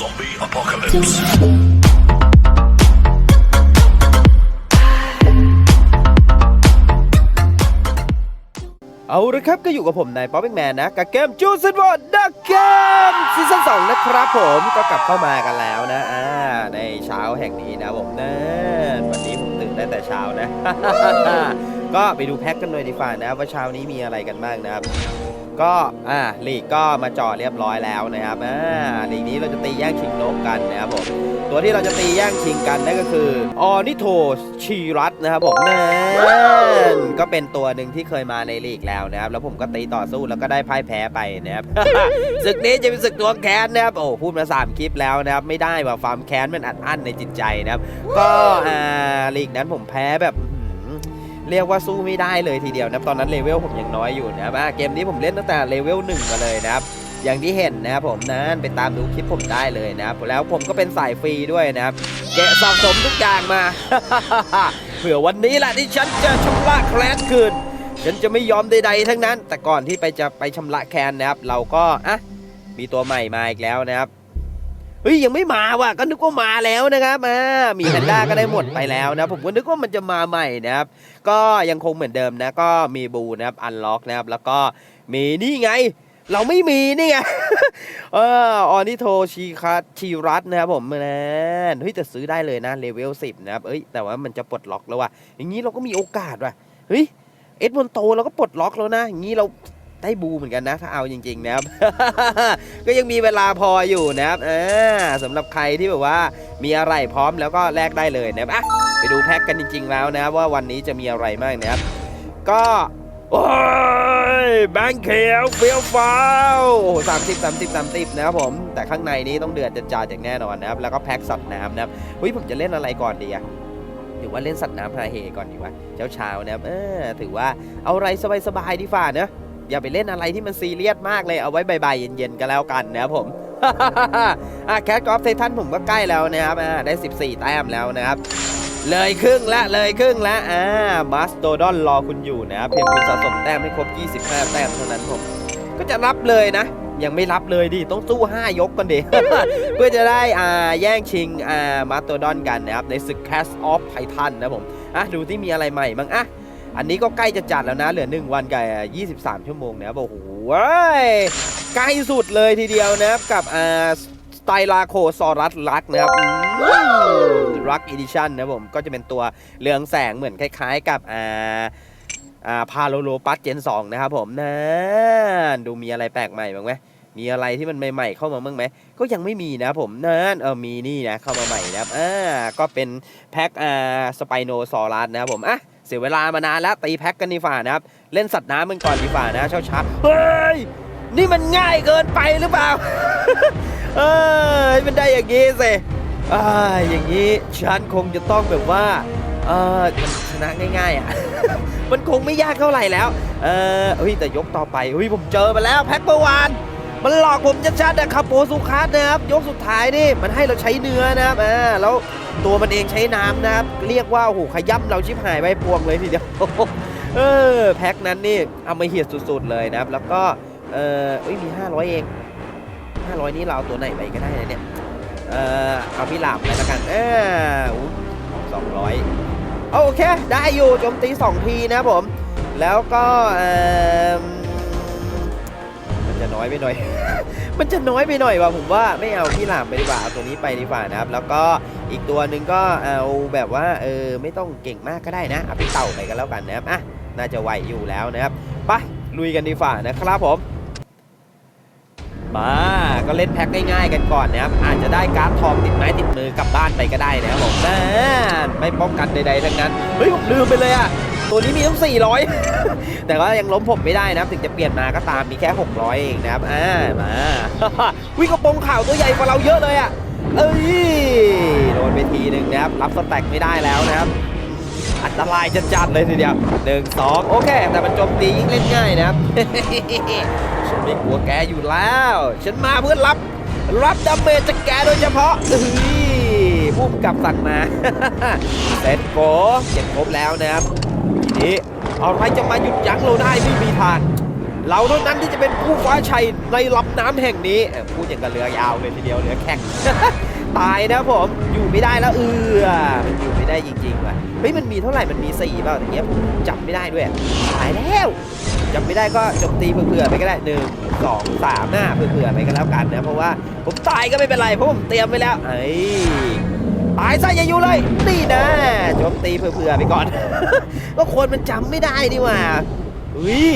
Zombie apocalypse. เอาละครับก็อยู่กับผมนายป๊อปแมนนะ กับเกมจูซินวอร์ดักเกมซีซั่นสองนะครับผมก็กลับเข้ามากันแล้วนะอ่าในเช้าแห่งนี้นะผมนะวันนี้ผมตื่นได้แต่เช้านะ ก็ไปดูแพ็กกันหน่อยดีกว่านะ ว่าเช้านี้มีอะไรกันบ้างนะครับ ก็อ่าลีกก็มาจ่อเรียบร้อยแล้วนะครับอ่าลีกนี้เราจะตีแย่งชิงนกกันนะครับผมตัวที่เราจะตีแย่งชิงกันนั่นก็คือออนิโทชีรัตนะครับผมนั่นก็เป็นตัวหนึ่งที่เคยมาในลีกแล้วนะครับ แล้วผมก็ตีต่อสู้แล้วก็ได้พ่ายแพ้ไปนะครับศึกนี้จะเป็นศึกตัวแค้นนะครับโอ้พูดมาสามคลิปแล้วนะครับไม่ได้ว่าความแค้นมันอัดอั้นในจิตใจนะครับ ก็อ่าลีกนั้นผมแพ้แบบอื้อหือ เรียกว่าสู้ไม่ได้เลยทีเดียวนะครับตอนนั้นเลเวลผมยังน้อยอยู่นะครับเกมนี้ผมเล่นตั้งแต่เลเวลหนึ่งมาเลยนะครับอย่างที่เห็นนะครับผมนั้นไปตามดูคลิปผมได้เลยนะครับแล้วผมก็เป็นสายฟรีด้วยนะครับเกะสะสมทุกอย่างมา เผื่อวันนี้แหละที่ฉันจะชำระแค้นคืนฉันจะไม่ยอมใดๆทั้งนั้น แต่ก่อนที่ไปจะไปชำระแคนนะครับ เราก็อะมีตัวใหม่มาอีกแล้วนะครับ เฮ้ยยังไม่มาว่ะก็นึกว่ามาแล้วนะครับอ่ามีแพนด้าก็ได้หมดไปแล้วนะผมก็นึกว่ามันจะมาใหม่นะครับ ก็ยังคงเหมือนเดิมนะ ก็มีบูนะครับอันล็อกนะครับ แล้วก็มีนี่ไง เราไม่มีนี่ไงเออออนิโทชีคัสชีรัตนะครับผมนะเฮ้ยแต่ซื้อได้เลยนะเลเวล10นะครับเอ้ยแต่ว่ามันจะปลดล็อกแล้วว่ะอย่างนี้เราก็มีโอกาสว่ะเฮ้ยเอ็ดมอนโตเราก็ปลดล็อกแล้วนะอย่างนี้เรา ได้บูเหมือนกันนะถ้าเอาจริงๆนะครับ ก็ยังมีเวลาพออยู่นะครับอ่าสำหรับใครที่แบบว่ามีอะไรพร้อมแล้วก็แลกได้เลยนะครับอะไปดูแพ็กกันจริง ๆ แล้วนะว่าวันนี้จะมีอะไรบ้างนะครับ ก็โอ้ยแบงค์เขียวเฟี้ยวฟ้าวสามสิบสามสิบสามสิบนะครับผม แต่ข้างในนี้ต้องเดือดจะจ่าอย่างแน่นอนนะครับ แล้วก็แพ็กสัตว์น้ำนะครับเฮ้ยผมจะเล่นอะไรก่อนดีอะหรือว่าเล่นสัตว์น้ำฮาเฮก่อนดีวะเช้าเช้าๆนะครับเออถือว่าเอาอะไรสบายๆดีฝ่าเนอะ อย่าไปเล่นอะไรที่มันซีเรียสมากเลยเอาไว้บ่ายๆเย็นๆก็แล้วกันนะครับผมอะแคทกอล์ฟไททันผมก็ใกล้แล้วนะครับอ่าได้ 14 แต้มแล้วนะครับ เลยครึ่งละเลยครึ่งละอ่ามาสโตดอนรอคุณอยู่นะครับเพียงคุณสะสมแต้มให้ครบ 25 แต้มเท่านั้นผม ก็จะรับเลยนะ ยังไม่รับเลยดิ ต้องสู้ 5 ยกกันดิเพื่อจะได้อ่าแย่งชิงอ่ามาสโตดอนกันนะครับ ในศึก Cast of Titan นะผมอะดูที่มีอะไรใหม่บ้างอะ อันนี้ก็ใกล้จะจัดแล้วนะ เหลือ 1 วันกับ23 ชั่วโมงนะครับโอ้โห้ยใกล้สุดเลยทีเดียวนะครับกับอ่าสไตลาโคซอรัสลักนะครับรักอีดิชั่นนะผมก็จะเป็นตัวเรืองแสงเหมือนคล้ายๆ กับอ่าอ่าพาโลโลปัสเจน2นะครับผมนะดูมีอะไรแปลกใหม่บ้างไหมมีอะไรที่มันใหม่ๆเข้ามาบ้างไหม ก็ยังไม่มีนะผมนั่นเออมีนี่นะเข้ามาใหม่นะครับอ่าก็เป็นแพ็คอ่าสไปโนซอรัสนะครับผมอะ เสียเวลามานานแล้วตีแพ็กกันดีฝ่านะครับ เล่นสัตว์น้ำมันก่อนดีฝ่านะเช้าช้าเฮ้ย นี่มันง่ายเกินไปหรือเปล่าเอ้ยมันได้อย่างงี้สิอ่าอย่างงี้ฉันคงจะต้องแบบว่าเออชนะง่ายๆอะ มันคงไม่ยากเท่าไหร่แล้ว เออเฮ้ยแต่ยกต่อไปเฮ้ยผมเจอมาแล้วแพ็กเมื่อวาน มันหลอกผมชัดๆนะคาโปสุคัสนะครับ ยกสุดท้ายนี่มันให้เราใช้เนื้อนะครับอ่าแล้วตัวมันเองใช้น้ำนะครับ เรียกว่าโอ้โหขย้ำเราชิบหายไปพวงเลยทีเดียวเออแพ็คนั้นนี่เอามาเหียดสุดๆเลยนะครับ แล้วก็เออเอ้ยมี 500 เอง 500 นี้เราเอาตัวไหนไปก็ได้นะเนี่ยเออเอาพี่หลามไปแล้วกันเออสองร้อยโอเค ได้อยู่โจมตี 2 ทีนะผม แล้วก็เออ จะน้อยไปหน่อย มันจะน้อยไปหน่อยว่ะผมว่าไม่เอาพี่หลามไปดีกว่าเอาตัวนี้ไปดีกว่านะครับ แล้วก็อีกตัวหนึ่งก็เอาแบบว่าเออไม่ต้องเก่งมากก็ได้นะเอาพี่เต่าไปกันแล้วกันนะครับอะน่าจะไหวอยู่แล้วนะครับไปลุยกันดีกว่านะครับผมมาก็เล่นแพ็คง่ายๆกันก่อนนะครับ อาจจะได้การ์ดทองติดไม้ติดมือกลับบ้านไปก็ได้นะครับผมนะไม่ป้องกันใดๆทั้งนั้น เฮ้ยผมลืมไปเลยอะ ตัวนี้มีต้อง400 แต่ก็ยังล้มผมไม่ได้นะถึงจะเปลี่ยนมาก็ตามมีแค่ 600 เองนะครับอ่ามาวิ่งกระโปรงข่าวตัวใหญ่กว่าเราเยอะเลยอะเอ้ยโดนไปทีหนึ่งนะครับรับสแต็กไม่ได้แล้วนะครับอันตรายจัดๆเลยทีเดียวหนึ่งสองโอเค แต่มันโจมตียิ่งเล่นง่ายนะครับฉันไม่กลัวแกอยู่แล้ว ฉันมาเพื่อรับ รับดาเมจจากแกโดยเฉพาะเฮ้ยพุ่มกับสั่งมาเสร็จโกเจ็บครบแล้วนะครับ นี้อะไรจะมาหยุดยั้งเราได้ไม่มีทางเราเท่านั้นที่จะเป็นผู้ฟ้าชัยในลำน้ำแห่งนี้พูดอย่างกับเรือยาวเลยทีเดียวเรือแข่งตายนะผมอยู่ไม่ได้แล้วเออมันอยู่ไม่ได้จริงๆว่ะเฮ้ยมันมีเท่าไหร่มันมีสี่เปล่าอย่างเงี้ยผมจำไม่ได้ด้วยตายแล้วจำไม่ได้ก็โจมตีเผื่อๆไปก็ได้หนึ่งสองสามหน้าเผื่อๆไปก็แล้วกันนะเพราะว่าผมตายก็ไม่เป็นไรเพราะผมเตรียมไว้แล้วไอ้ย ตายซะอย่าอยู่เลย นี่นะโจมตีเผื่อๆไปก่อน ก็คนมันจำไม่ได้นี่หว่าอุ้ย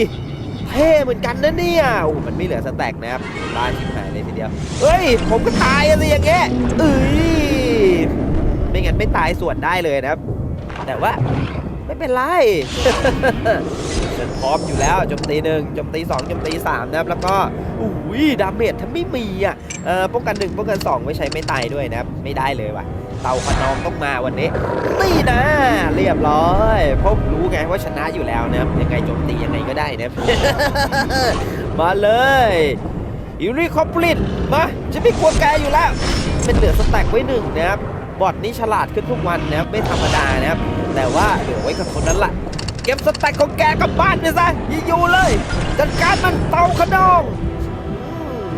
เท่เหมือนกันนะเนี่ยโอ้มันไม่เหลือสแต็กนะครับบ้านชิบหายเลยทีเดียว เฮ้ย ผมก็ตายอะสิอย่างเงี้ยเอ้ยไม่งั้นไม่ตายส่วนได้เลยนะครับ แต่ว่าไม่เป็นไรฉันพร้อมอยู่แล้วจมตีหนึ่งจมตีสองจมตีสามนะครับแล้วก็อุ้ยดาเมจถ้าไม่มีอะเออป้องกันหนึ่งป้องกันสองไม่ใช้ไม่ตายด้วยนะครับไม่ได้เลยว่ะ เต่าขนองต้องมาวันนี้นี่นะเรียบร้อยเพราะรู้ไงว่าชนะอยู่แล้วนะครับยังไงโจมตียังไงก็ได้นะครับมาเลยอิริคอปลินมาจะไม่กลัวแกอยู่แล้วเป็นเหลือสแต็กไว้หนึ่งนะครับบอทนี้ฉลาดขึ้นทุกวันนะครับไม่ธรรมดานะครับ แต่ว่าเหลือไว้กับคนนั้นละเก็บสแต็กของแกกลับบ้านไปซะอย่อยู่เลยจัดการมันเต่าขนอง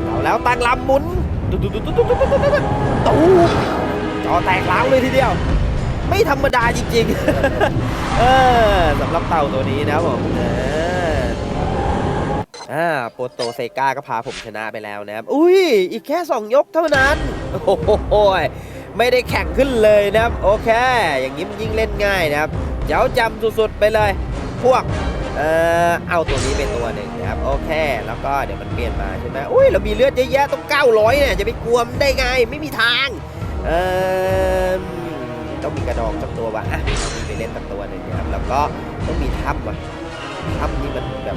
เอาแล้วตั้งลำหมุนตุ๊ดตุ๊ดตุ๊ดตุ๊ดตุ๊ดตุ๊ดตุ๊ดตูม จอแตกล้าวเลยทีเดียว ไม่ธรรมดาจริงๆ เออสำหรับเต่าตัวนี้นะผมเอออ่าโปโตเซกาก็พาผมชนะไปแล้วนะครับ อุ้ย อีกแค่ 2 ยกเท่านั้น โอ้โหยไม่ได้แข่งขึ้นเลยนะครับ โอเค อย่างนี้มันยิ่งเล่นง่ายนะครับ เจ้าจำสุดๆไปเลย พวกเอ่อเอาตัวนี้เป็นตัวหนึ่งนะครับ โอเค แล้วก็เดี๋ยวมันเปลี่ยนมาใช่ไหมอุ้ยเรามีเลือดเยอะแยะต้อง900เนี่ยจะไปกลัวมันได้ไงไม่มีทาง เออต้องมีกระดองสักตัวว่ะอะมีไปเล่นสักตัวหนึ่งนะครับแล้วก็ต้องมีทับว่ะทับนี่มันแบบ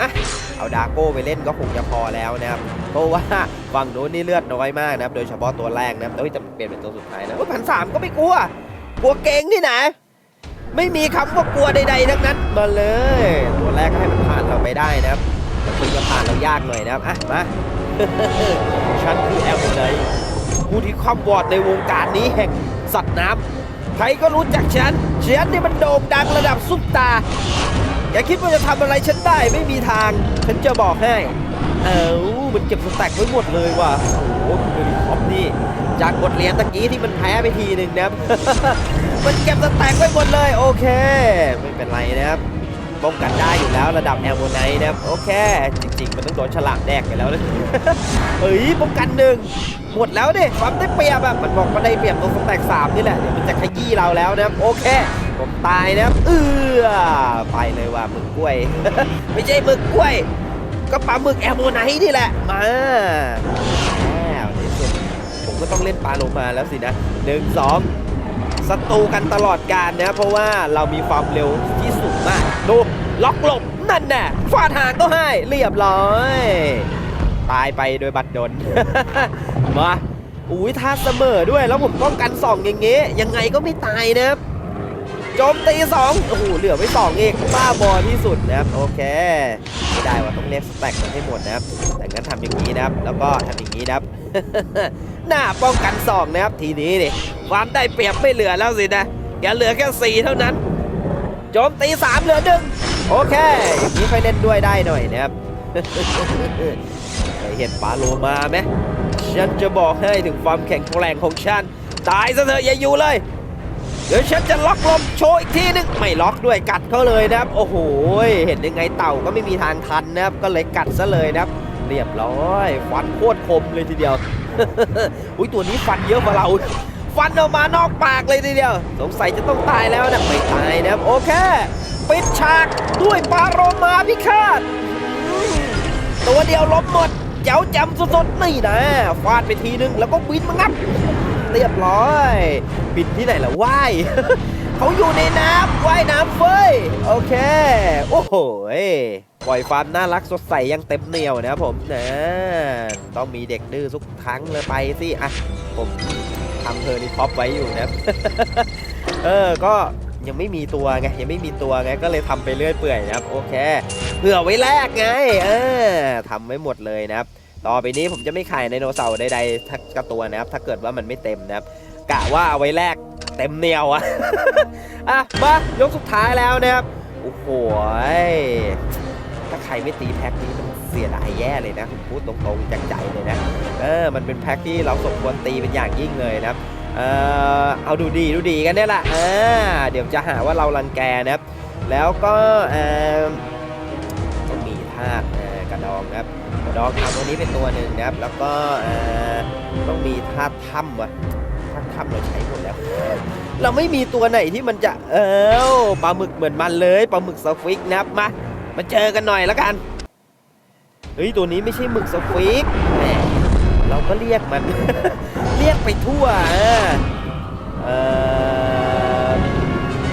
อะเอาดาโก้ไปเล่นก็คงจะพอแล้วนะครับเพราะว่าฝั่งนู้นนี่เลือดน้อยมากนะครับ โดยเฉพาะตัวแรกนะครับแต่ว่าจะเปลี่ยนเป็นตัวสุดท้ายนะพันสามก็ไม่กลัว กลัวเก่งนี่ไหนไม่มีคำว่ากลัวใดๆทั้งนั้นมาเลย ตัวแรกก็ให้มันผ่านเราไปได้นะครับแต่คุณจะผ่านเรายากหน่อยนะครับอะมาฉันคือแอลไน ผู้ที่คำวอดในวงการนี้แห่งสัตว์น้ำใครก็รู้จักฉันฉันนี่มันโด่งดังระดับซุปตา อย่าคิดว่าจะทำอะไรฉันได้ไม่มีทาง ฉันจะบอกให้ เอ้ามันเก็บสแต็กไว้หมดเลยว่ะโอ้โหคุณดูดิคอปนี่จากบทเรียนตะกี้ที่มันแพ้ไปทีหนึ่งนะครับ มันเก็บสแต็กไว้หมดเลย โอเค ไม่เป็นไรนะครับ ป้องกันได้อยู่แล้วระดับแอลโมไนนะครับโอเค จริง ๆ มันต้องโดนฉลามแดกไปแล้วนะเฮ้ยป้องกันหนึ่งหมดแล้วดิความได้เปรียบแบบมันบอกมันได้เปรียบตรงสแต็กสามนี่แหละเดี๋ยวมันจะขยี้เราแล้วนะครับโอเค ผมตายนะครับเออไปเลยว่ะหมึกกล้วย ไม่ใช่หมึกกล้วย ก็ปลาหมึกแอลโมไนท์นี่แหละมาแล้วในที่สุดผมก็ต้องเล่นปลาโลมาแล้วสินะหนึ่งสองศัตรูกันตลอดการนะเพราะว่าเรามีความเร็วที่สูงมาก ดู ล็อกหลบนั่นแน่ฟาดหางก็ให้เรียบร้อย ตายไปโดยบัตรดลมาอุ้ยท่าเสมอด้วยแล้วผมป้องกันสองอย่างเงี้ยยังไงก็ไม่ตายนะครับโจมตีสองโอ้โหเหลือไว้สองเองบ้าบอที่สุดนะครับโอเคไม่ได้ว่าต้องเรียกสแต็กมันให้หมดนะครับแต่งั้นทำอย่างนี้นะครับ แล้วก็ทำอย่างนี้นะครับหน้าป้องกันสองนะครับทีนี้ดิความได้เปรียบไม่เหลือแล้วสินะแกเหลือแค่สี่เท่านั้น โจมตีสามเหลือหนึ่งโอเคอย่างนี้ค่อยเล่นด้วยได้หน่อยนะครับเคยเห็นปลาโลมาไหมฉันจะบอกให้ถึงความแข็งแกร่งของฉัน ตายซะเถอะอย่าอยู่เลย เดี๋ยวฉันจะล็อกลมโชว์อีกทีนึง ไม่ล็อกด้วยกัดเขาเลยนะครับ โอ้โห เห็นยังไงเต่าก็ไม่มีทางทันนะครับ ก็เลยกัดซะเลยนะครับ เรียบร้อย ฟันโคตรคมเลยทีเดียว อุ้ยตัวนี้ฟันเยอะกว่าเรา ฟันออกมานอกปากเลยทีเดียว สงสัยจะต้องตายแล้วนะไม่ตายนะครับ โอเคปิดฉากด้วยปาโรมาพิฆาตตัวเดียวล้มหมดเจ้าจำสดๆนี่นะฟาดไปทีนึงแล้วก็บินมางับเรียบร้อยบินที่ไหนล่ะว่ายเขาอยู่ในน้ำว่ายน้ำเฟยโอเค โอ้โหปล่อยความน่ารักสดใสยังเต็มเหนียวนะผมนะต้องมีเด็กดื้อทุกครั้งเลยไปสิอะผม ทำเธอนี่ท็อปไว้อยู่นะ เออ ก็ยังไม่มีตัวไงยังไม่มีตัวไงก็เลยทำไปเรื่อยเปื่อยนะครับ โอเคเผื่อไว้แลกไงเออทำไว้หมดเลยนะครับ ต่อไปนี้ผมจะไม่ขายไดโนเสาร์ใดๆทักกระตัวนะครับ ถ้าเกิดว่ามันไม่เต็มนะครับกะว่าเอาไว้แลกเต็มเหนียวอะอะมายกสุดท้ายแล้วนะครับโอ้โหถ้าใครรไม่ตีแพ็คนี้มัน เสียดายแย่เลยนะผมพูดตรงๆจากใจเลยนะเออมันเป็นแพ็คที่เราสมควรตีเป็นอย่างยิ่งเลยนะครับเออเอาดูดีดูดีกันเนี่ยแหละอ่าเดี๋ยวจะหาว่าเรารังแกนะครับ แล้วก็เออต้องมีธาตุกระดองนะครับกระดองทำตัวนี้เป็นตัวหนึ่งนะครับ แล้วก็เออต้องมีธาตุถ้ำวะธาตุถ้ำเราใช้หมดแล้วเราไม่มีตัวไหนที่มันจะเออปลาหมึกเหมือนมันเลยปลาหมึกสฟิกนะครับมามาเจอกันหน่อยแล้วกัน เฮ้ยตัวนี้ไม่ใช่หมึกสฟิกแหมเราก็เรียกมัน เรียกไปทั่วเออเออ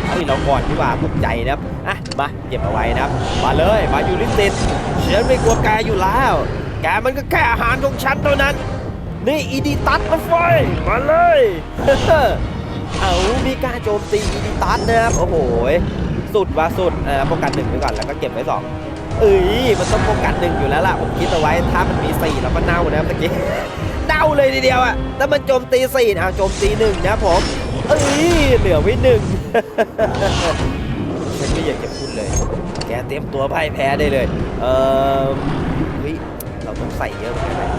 เฮ้ยเราก่อนดีกว่าตกใจนะครับอะมาเก็บเอาไว้นะครับ มาเลยมาอยู่ลิสิตฉันไม่กลัวแกอยู่แล้ว แกมันก็แค่อาหารของฉันเท่านั้น นี่อีดีตัดมาไฟมาเลยเอามีกล้าโจมตีอีดิตัสนะครับโอ้โหสุดว่าสุดอ่าป้องกันหนึ่งไปก่อนแล้วก็เก็บไว้สอง เอ้ยมันต้องป้องกันหนึ่งอยู่แล้วล่ะ ผมคิดเอาไว้ถ้ามันมีสี่เราก็เน่านะครับตะกี้เน่าเลยทีเดียวอะถ้ามันโจมตีสี่เอาโจมตีหนึ่งนะผมเอ้ยเหลือไว้หนึ่งฉันไม่อยากจะพูดเลย แกเตรียมตัวพ่ายแพ้ได้เลย เออเฮ้ยเราต้องใส่เยอะเหมือนกัน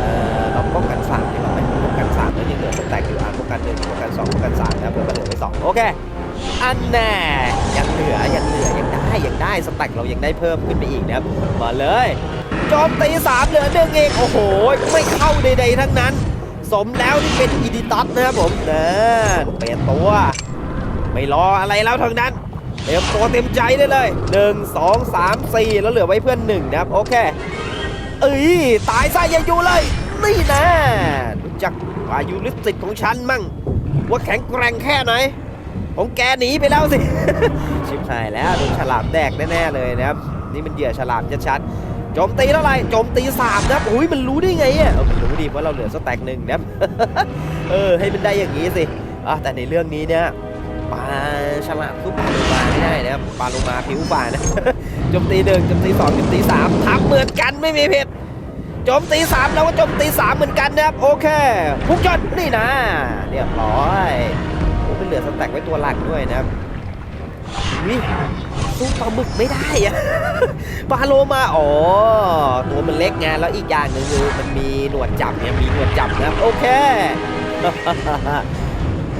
เออเราป้องกันสามดีกว่าไหมป้องกันสามแล้วยังเหลือสแต็กอยู่อะป้องกันหนึ่งป้องกันสองป้องกันสามนะเพื่อมาเหลือไปสองโอเค อันแน่ยังเหลือยังเหลือยังได้ ได้ยังได้สแต็กเรายังได้เพิ่มขึ้นไปอีกนะครับมาเลยโจมตีสามเหลือหนึ่งเองโอ้โห ไม่เข้าใดๆทั้งนั้น สมแล้วที่เป็นอีดิตัสนะครับผมนั่นเปลี่ยนตัว ไม่รออะไรแล้วทั้งนั้นเตรียมตัวเต็มใจได้เลย 1 2 3 4 แล้วเหลือไว้เพื่อน1นะครับ โอเค เอ้ย ตายซะอย่าอยู่เลย นี่นะรู้จักวายุลิสิตของฉันมั่ง ว่าแข็งแกร่งแค่ไหน ของแกหนีไปแล้วสิ ชิบหายแล้วโดนฉลามแดกแน่ๆเลยนะครับ นี่มันเหยื่อฉลามชัดๆโจมตีเท่าไหร่โจมตีสามนะอุ้ยมันรู้ได้ไงอะเออมันรู้ดีว่าเราเหลือสแต็กหนึ่งนะครับเออให้มันได้อย่างนี้สิอะแต่ในเรื่องนี้เนี่ยปลาฉลามทุกปลาโลมาไม่ได้นะครับปลาโลมาผิวปลานะโจมตีหนึ่งโจมตีสองโจมตีสามทำเหมือนกันไม่มีผิดโจมตีสามแล้วก็โจมตีสามเหมือนกันนะครับโอเคพุ่งชนนี่นะเรียบร้อย เป็นเหลือสแต็กไว้ตัวหลักด้วยนะครับวิสู้ปลาหมึกไม่ได้อะปลาโลมาอ๋อตัวมันเล็กไงแล้วอีกอย่างหนึ่งคือมันมีหนวดจับเนี่ยมีหนวดจับนะโอเค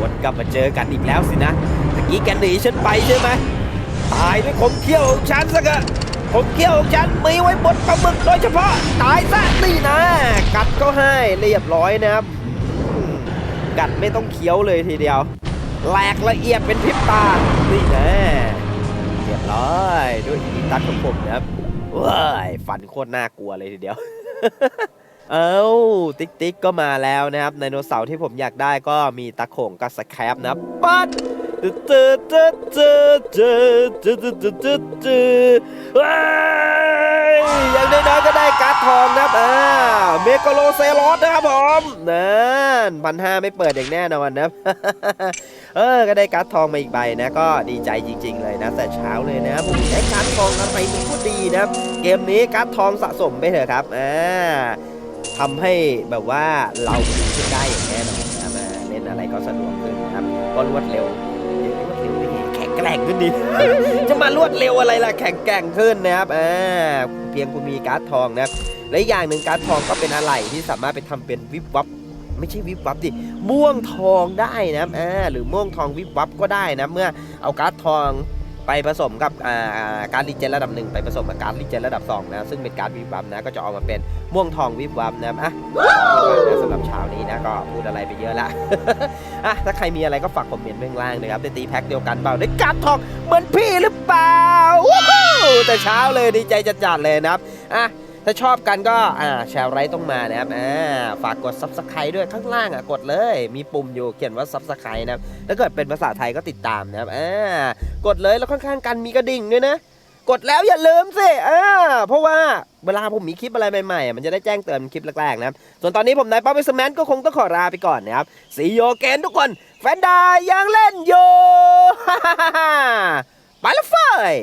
วนกลับมาเจอกันอีกแล้วสินะตะกี้แกหนีฉันไปใช่ไหมตายด้วยคมเขี้ยวของฉันซะเกะคมเขี้ยวของฉันมีไว้บนปลาหมึกโดยเฉพาะตายซะนี่นะ กัดก็ให้เรียบร้อยนะครับกัดไม่ต้องเคี้ยวเลยทีเดียว แหลกละเอียดเป็นพริบตา นี่นะเรียบร้อยด้วยอีตัดของผมนะครับว้ายฟันโคตรน่ากลัวเลยทีเดียว เอ้าติ๊กติ๊กก็มาแล้วนะครับไดโนเสาร์ที่ผมอยากได้ก็มีตะโขงกับสแครปนะปัดตึ๊ดตึ๊ดตึ๊ดตึ๊ดตึ๊ดตึ๊ดตึ๊ดตึ๊ดตึ๊ดว้าย อย่างน้อยๆก็ได้การ์ดทองนะครับอ่าเมกโลเซลอสนะครับผมนั่นพันห้าไม่เปิดอย่างแน่นอนนะครับเออ ก็ได้การ์ดทองมาอีกใบนะ ก็ดีใจจริง ๆ เลยนะแต่เช้าเลยนะบผมได้การ์ดทองอะไรมันก็ดีนะครับเกมนี้การ์ดทองสะสมไปเถอะครับอ่าทำให้แบบว่าเราดีขึ้นได้อย่างแน่นอนนะครับอ่าเล่นอะไรก็สะดวกขึ้นนะครับก็รวดเร็วเดี๋ยวรวดเร็ว แกร่งขึ้นดิจะมารวดเร็วอะไรล่ะแข็งแกร่งขึ้นนะครับอ่าเพียงคุณมีการ์ดทองนะครับและอีกอย่างหนึ่งการ์ดทองก็เป็นอะไรที่สามารถไปทำเป็นวิบวับไม่ใช่วิบวับดิม่วงทองได้นะครับอ่าหรือม่วงทองวิบวับก็ได้นะเมื่อเอาการ์ดทอง ไปผสมกับการรีเจนระดับหนึ่งไปผสมกับการรีเจนระดับสองนะซึ่งเป็นการวิบวับนะก็จะออกมาเป็นม่วงทองวิบวับนะอะสำหรับเช้านี้นะก็พูดอะไรไปเยอะละอะถ้าใครมีอะไรก็ฝากคอมเมนต์เบื้องล่างนะครับได้ตีแพ็คเดียวกันเปล่าได้การ์ดทองเหมือนพี่หรือเปล่าแต่เช้าเลยดีใจจัดๆเลยนะครับอะ ถ้าชอบกันก็อ่าแชร์ไรต์ต้องมานะครับอ่าฝากกด Subscribe ด้วยข้างล่างอะกดเลย มีปุ่มอยู่เขียนว่า Subscribe นะครับถ้าเกิดเป็นภาษาไทยก็ติดตามนะครับอ่ากดเลยแล้วข้างๆกันมีกระดิ่งด้วยนะ กดแล้วอย่าลืมสิอ่าเพราะว่าเวลาผมมีคลิปอะไรใหม่ๆ มันจะได้แจ้งเตือนคลิปแรกๆนะครับ ส่วนตอนนี้ผมนายป๊อปเปอร์แมนก็คงต้องขอลาไปก่อนนะครับสีโยเกนทุกคน แฟนดายังเล่นอยู่ไปแล้วเฟย